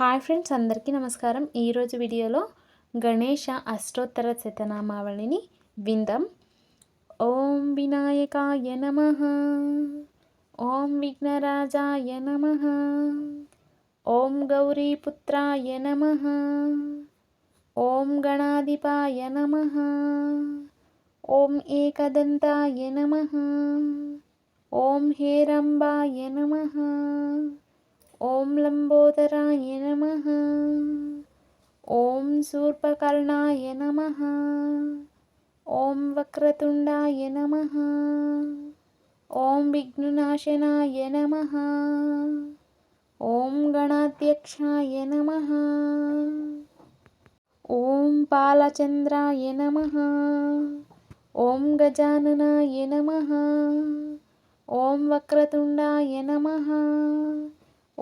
Hi friends అందరికీ నమస్కారం. ఈరోజు వీడియోలో గణేష అష్టోత్తర శతనామావళిని విందాం. ఓం వినాయకాయ నమ. ఓం విఘ్నరాజాయ నమ. ఓం గౌరీపుత్రాయ నమ. ఓం గణాధిపాయ నమ. ఓం ఏకదంతాయ నమ. ఓం హేరంబాయ నమ. ఓం లంబోదరాయ నమ. ఓం శూర్పకర్ణాయ నమ. ఓం వక్రతుండాయ నమ. ఓం విఘ్నునాశనాయ నమ. ఓం గణాధ్యక్షాయ నమ. ఓం పాలచంద్రాయ నమ. ఓం గజాననాయ నమ. ఓం వక్రతుండాయ నమ.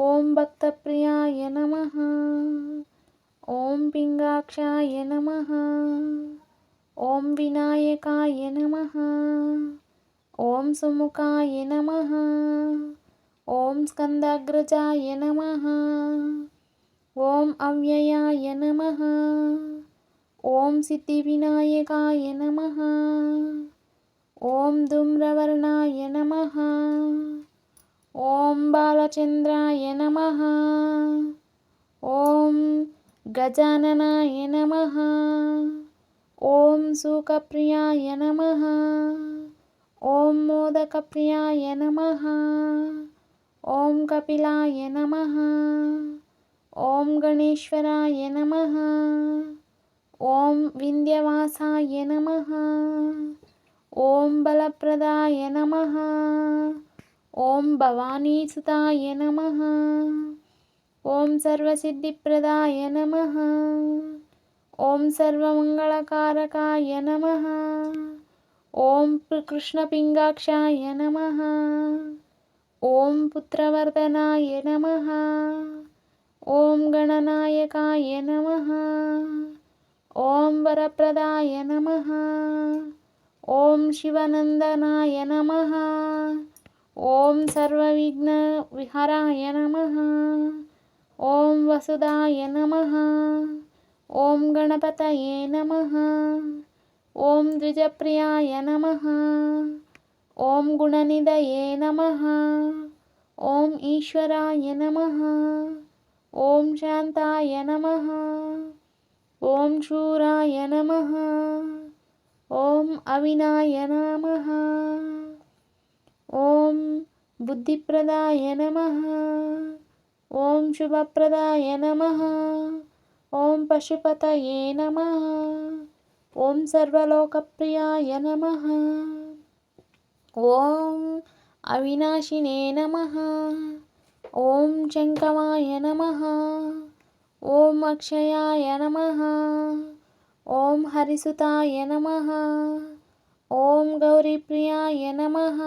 ఓం భక్తప్రియాయ నమ. ఓం పింగాక్షాయ నమ. ఓం వినాయకాయ నమ. ఓం సుముఖాయ నమ. ఓం స్కందాగ్రజాయ నమ. ఓం అవ్యయాయ నమ. ఓం సిద్ధివినాయకాయ నమ. ఓం ధూమ్రవర్ణాయ నమ. ఓం బాలచంద్రాయ నమ. ఓం గజాననాయ నమ. ఓం సుఖప్రియాయ నమ. ఓం మోదకప్రియాయ నమ. ఓం కపిలాయ నమ. ఓం గణేశ్వరాయ నమ. ఓం వింధ్యవాసాయ నమ. ఓం బలప్రదాయ నమ. ఓం భవానీసుతాయ నమ. ఓం సర్వసిద్ధిప్రదాయ నమ. ఓం సర్వమంగళకారకాయ నమ. ఓం కృష్ణపింగాక్షాయ నమ. ఓం పుత్రవర్ధనాయ నమ. ఓం గణనాయకాయ నమ. ఓం వరప్రదాయ నమ. ఓం శివనందనాయ నమ. ఓం సర్వవిఘ్న విహరాయ నమ. ఓం వసుదాయ నమ. ఓం గణపతయే నమ. ఓం ద్విజప్రియాయ నమ. ఓం గుణనిదయే నమ. ఓం ఈశ్వరాయ నమ. ఓం శాంతాయ నమ. ఓం శూరాయ నమ. ఓం అవినాయ నమ. ఓం బుద్ధిప్రదాయ నమ. ఓం శుభప్రదాయ నమ. ఓం పశుపతయే నమ. ఓం సర్వలోకప్రియాయ నమ. ఓం అవినాశినే నమ. ఓం శంకమాయ నమ. ఓం అక్షయాయ నమ. ఓం హరిసుతాయ నమ. ॐ गौरीप्रियाय नमः।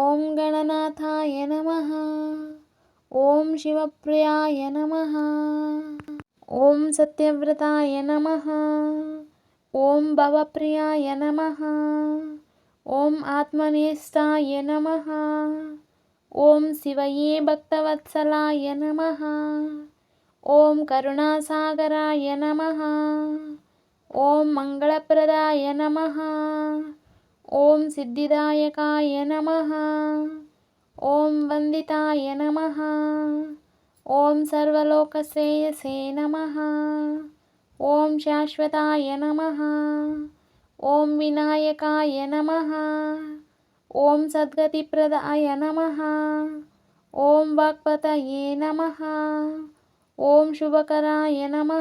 ॐ गणनाथाय नमः। ॐ शिवप्रियाय नमः। ॐ सत्यव्रताय नमः। ॐ भवप्रियाय नमः। ॐ आत्मनेष्ठाय नमः। ॐ शिवये भक्तवत्सलाय नमः। ॐ करुणासागराय नमः। ఓం మంగళప్రదాయ నమ. ఓం సిద్ధిదాయకాయ నమ. ఓం వందితాయ నమ. ఓం సర్వలోకశ్రేయసే నమ. ఓం శాశ్వతాయ నమ. ఓం వినాయకాయ నమ. ఓం సద్గతిప్రదాయ నమ. ఓం వాక్పతయే నమ. ఓం శుభకరాయ నమ.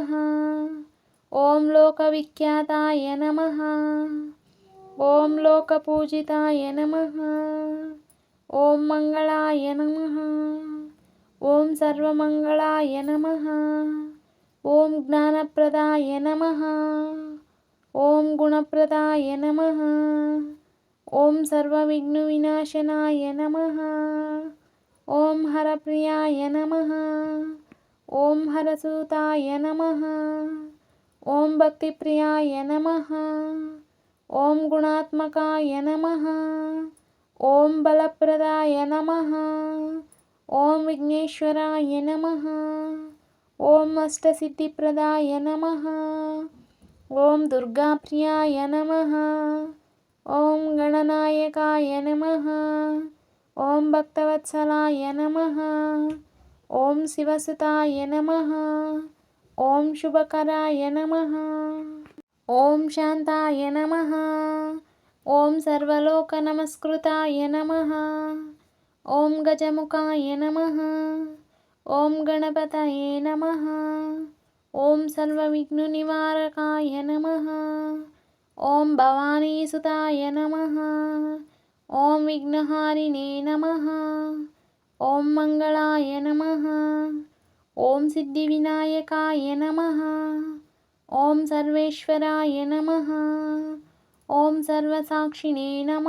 ఓం లోక విఖ్యాతాయ నమ. ఓం లోక పూజితాయ నమ. ఓం మంగళాయ నమ. ఓం సర్వమంగళాయ నమ. ఓం జ్ఞానప్రదాయ నమ. ఓం గుణప్రదాయ నమ. ఓం సర్వవిఘ్నువినాశనాయ నమ. ఓం హరప్రియాయ నమ. ఓం హరసూతాయ నమ. ఓం భక్తి ప్రియాయ నమ. ఓం గుణాత్మకాయ నమ. ఓం బలప్రదాయ నమ. ఓం విఘ్నేశ్వరాయ నమ. ఓం అష్టసిద్ధిప్రదాయ నమ. ఓం దుర్గాప్రియాయ నమ. ఓం గణనాయకాయ నమ. ఓం భక్తవత్సలాయ నమ. ఓం శివసుతాయ నమ. ఓం శుభకరాయ నమ. ఓం శాంతాయ నమ. ఓం సర్వలోక నమస్కృతాయ నమ. ఓం గజముఖాయ నమ. ఓం గణపతయే నమ. ఓం సర్వవిఘ్నునివారకాయ నమ. ఓం భవానీసుతాయ నమ. ఓం విఘ్నహారిణే నమ. ఓం మంగళాయ నమ. ఓం సిద్ధి వినాయకాయ నమ. ఓం సర్వేశ్వరాయ నమ. ఓం సర్వసాక్షిణే నమ.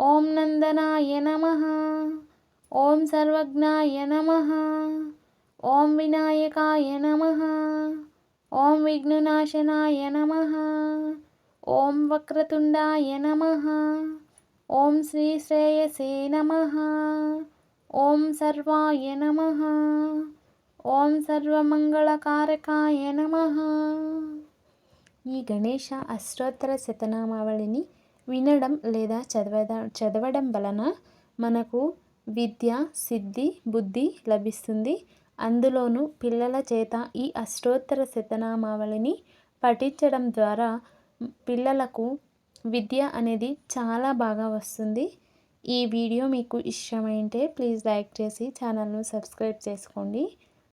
ఓం నందనాయ నమ. ఓం సర్వజ్ఞాయ నమ. ఓం వినాయకాయ నమ. ఓం విఘ్ననాశనాయ నమ. ఓం వక్రతుండాయ నమ. ఓం శ్రీ శ్రేయసే నమ. ఓం సర్వాయ నమ. ఓం సర్వమంగళకారకాయ నమ. ఈ గణేష అష్టోత్తర శతనామావళిని వినడం లేదా చదవడం చదవడం వలన మనకు విద్య సిద్ధి బుద్ధి లభిస్తుంది. అందులోనూ పిల్లల చేత ఈ అష్టోత్తర శతనామావళిని పఠించడం ద్వారా పిల్లలకు విద్య అనేది చాలా బాగా వస్తుంది. ఈ వీడియో మీకు ఇష్టమైంటే ప్లీజ్ లైక్ చేసి ఛానల్ను సబ్స్క్రైబ్ చేసుకోండి.